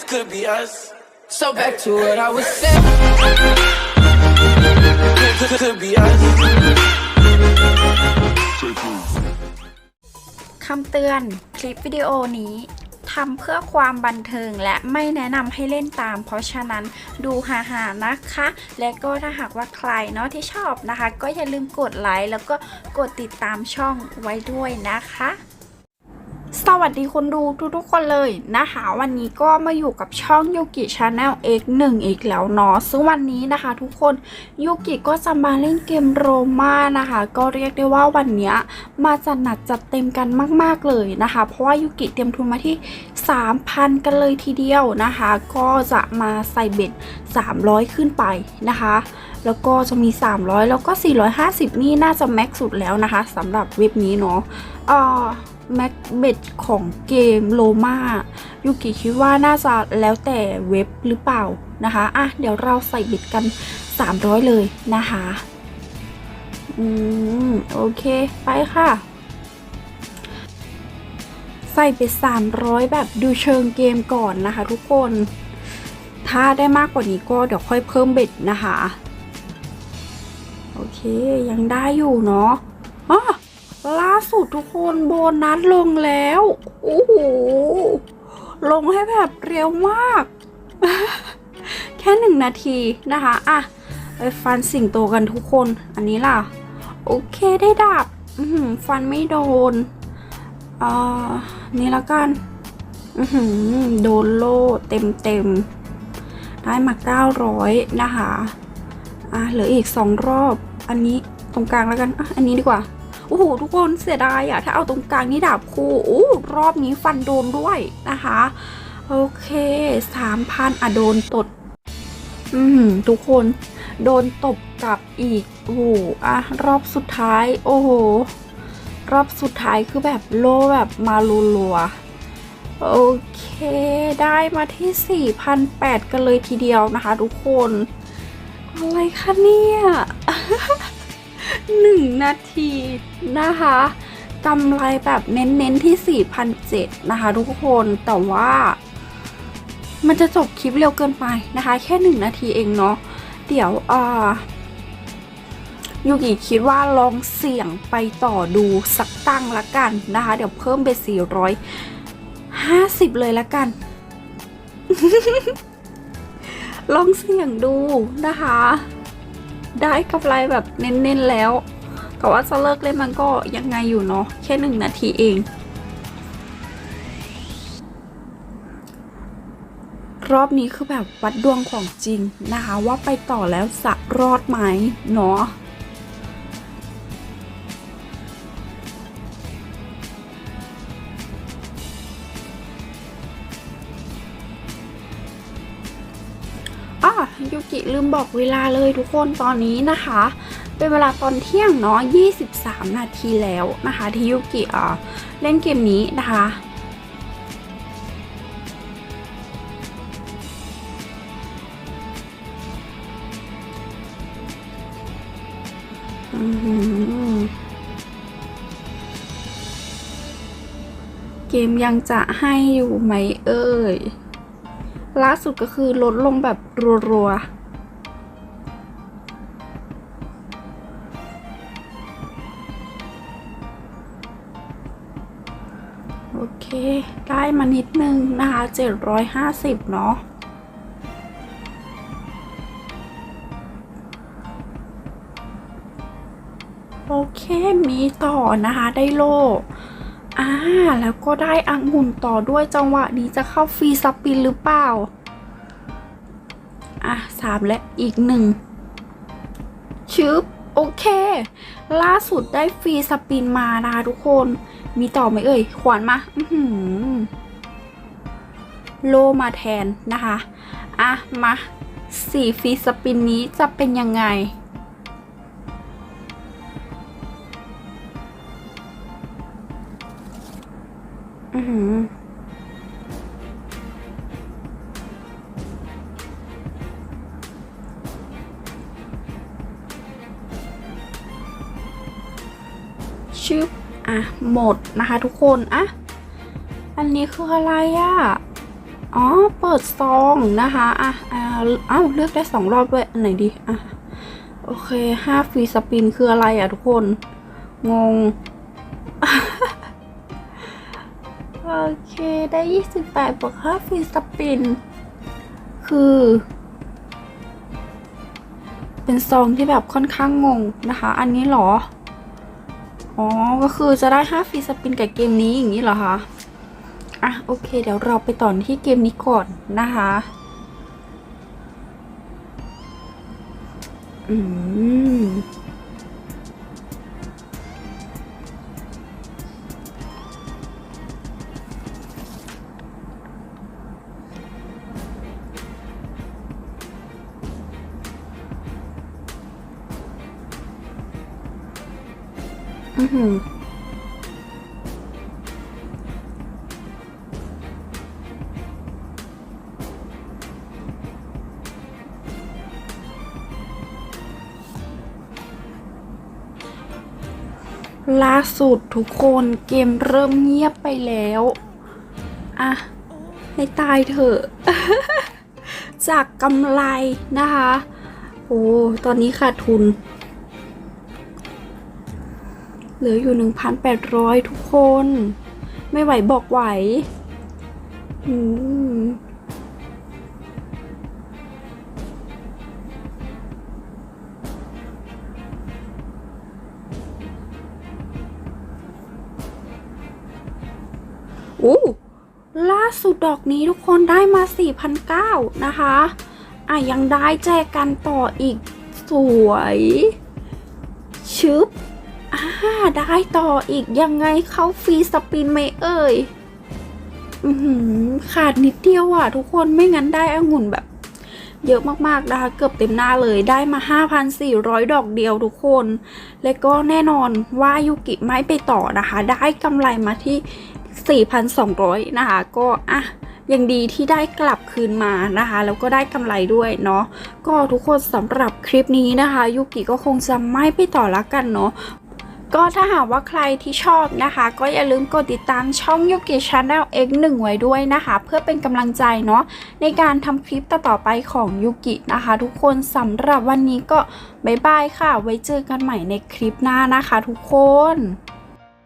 this could be us. So back to what I was saying. Could, could, could be us. คำเตือนคลิปวิดีโอนี้ทำเพื่อความบันเทิงและไม่แนะนำให้เล่นตาม เพราะฉะนั้นดูหาๆนะคะ และก็ถ้าหากว่าใครเนาะที่ชอบนะคะ ก็อย่าลืมกดไลค์แล้วก็กดติดตามช่องไว้ด้วยนะคะ สวัสดีคนดูทุกๆคนเลยนะคะ วันนี้ก็มาอยู่กับช่องยูกิชาแนล X1 อีกแล้วเนาะซึ่งวันนี้นะคะ ทุกคนยูกิก็จะมาเล่นเกมโรมานะคะ ก็เรียกได้ว่าวันนี้มาจัดหนักจัดเต็มกันมากๆเลยนะคะ เพราะว่ายูกิเตรียมทุนมาที่ 3,000 กันเลยทีเดียวนะคะ ก็จะมาใส่เบ็ด 300 ขึ้นไปนะคะแล้วก็จะมี 300 แล้วก็ 450 นี่น่าจะแม็กสุดแล้วนะคะสำหรับเว็บนี้เนาะเอ่อ แม็กเบดของเกมโลมายูกิคิดว่าน่าจะแล้วแต่เว็บหรือเปล่านะคะอะเดี๋ยวเราใส่เบ็ดกัน 300 เลยนะคะ อืม โอเค ไปค่ะ ใส่ไป 300 แบบดูเชิงเกมก่อนนะคะทุกคน ถ้าได้มากกว่านี้ก็เดี๋ยวค่อยเพิ่มเบ็ดนะคะ โอเค ยังได้อยู่เนาะอ๋อ ล่าสุดทุกคนโบนัสลงแล้วโอ้โหลงให้แบบเร็วมาก แค่หนึ่งนาทีนะคะอะไปฟันสิงโตกันทุกคน อันนี้ล่ะ โอเคได้ดาบฟันไม่โดนอ่านี่ละกันอือหือโดนโล่เต็มเต็มได้มา 900 นะคะ อะเหลืออีก 2 รอบ อันนี้ตรงกลางแล้วกัน อะ อันนี้ดีกว่า โอ้โหทุกคนเสียดายอะถ้าเอาตรงกลางนี่ดาบคู่โอ้รอบนี้ฟันโดนด้วยนะคะ โอเค3,000อะโดนตด อืมทุกคนโดนตบกลับอีกโอ้โหอะรอบสุดท้าย โอ้โห รอบสุดท้ายคือแบบโลแบบมาลัวโอเค ได้มาที่4,800กันเลยทีเดียวนะคะทุกคน อะไรคะเนี่ย หนึ่งนาทีนะคะกำไรแบบเน้นๆที่4,700นะคะทุกคนแต่ว่ามันจะจบคลิปเร็วเกินไปนะคะ แค่หนึ่งนาทีเองเนาะเดี๋ยวอ่ายูกิคิดว่าลองเสี่ยงไปต่อดูสักตั้งละกันนะคะ เดี๋ยวเพิ่มไป 450 เลยละกัน ลองเสี่ยงดูนะคะ ได้กำไรแบบเน้นๆแล้ว แต่ว่าจะเลิกเล่นมันก็ยังไงอยู่เนาะแค่หนึ่งนาทีเอง รอบนี้คือแบบวัดดวงของจริงนะคะ ว่าไปต่อแล้วจะรอดไหมเนาะอะ กิลืมบอกเวลาเลยทุกคนตอนนี้นะคะ เป็นเวลาตอนเที่ยงเนาะ 23 นาทีแล้วนะคะที่ยูกิอะเล่นเกมนี้นะคะเกมยังจะให้อยู่ไหมเอ่ยล่าสุดก็คือลดลงแบบรัวๆ อเค ได้มานิดนึงนะคะ 750 เนาะโอเค มีต่อนะคะ ได้โลอ่า แล้วก็ได้อังุ่นต่อด้วยจังหวะนี้จะเข้าฟรีสปินหรือเปล่า อะสามและอีกหนึ่งชึบ โอเค ล่าสุดได้ฟรีสปินมานะคะทุกคน มีต่อไหมเอ่ย ขวานมาอือหือโลมาแทนนะคะ อะ มาสี่ฟรีสปินนี้จะเป็นยังไง ชึบอะหมดนะคะทุกคนอะอันนี้คืออะไรอะ่ะอ๋อ เปิดซองนะคะอะอ่าเอ้าเลือกได้สองรอบด้วย อันไหนดีอะโอเคห้าฟรีสปินคืออะไรอะทุกคน งง โอเค ได้ยี่สิบแปดบวกห้าฟรีสปิน คือ เป็นซองที่แบบค่อนข้างงงนะคะ อันนี้หรอ อ๋อ ก็คือจะได้5ฟรีสปินกับเกมนี้อย่างนี้เหรอคะ อะ โอเค เดี๋ยวเราไปต่อที่เกมนี้ก่อนนะคะ อืม อือหือล่าสุดทุกคนเกมเริ่มเงียบไปแล้ว อะ ให้ตายเถอะ จากกำไรนะคะ โอ้ ตอนนี้ขาดทุน เหลืออยู่ 1,800 ทุกคน ไม่ไหวบอกไหวอืมอู้ล่าสุดดอกนี้ทุกคนได้มา4,900นะคะ อะ ยังได้แจกกันต่ออีกสวย ชึบ อ่าได้ต่ออีกยังไงเขาฟรีสปินไหมเอ่ยขาดนิดเดียวอะ ทุกคนไม่งั้นได้องุ่นแบบ เยอะมากๆนะคะเกือบเต็มหน้าเลยได้มา 5,400 ดอกเดียวทุกคน และก็แน่นอนว่ายูกิไม่ไปต่อนะคะ ได้กำไรมาที่ 4,200 นะคะ ก็อะยังดีที่ได้กลับคืนมานะคะ แล้วก็ได้กำไรด้วยเนาะก็ทุกคนสำหรับคลิปนี้นะคะยูกิก็คงจะไม่ไปต่อละกันเนาะ ก็ถ้าหากว่าใครที่ชอบนะคะ ก็อย่าลืมกดติดตามช่องยุกิชาแนล X1 ไว้ด้วยนะคะ เพื่อเป็นกำลังใจเนาะในการทำคลิปต่อๆไปของยุกินะคะ ทุกคนสำหรับวันนี้ก็บ๊ายบายค่ะ ไว้เจอกันใหม่ในคลิปหน้านะคะ ทุกคน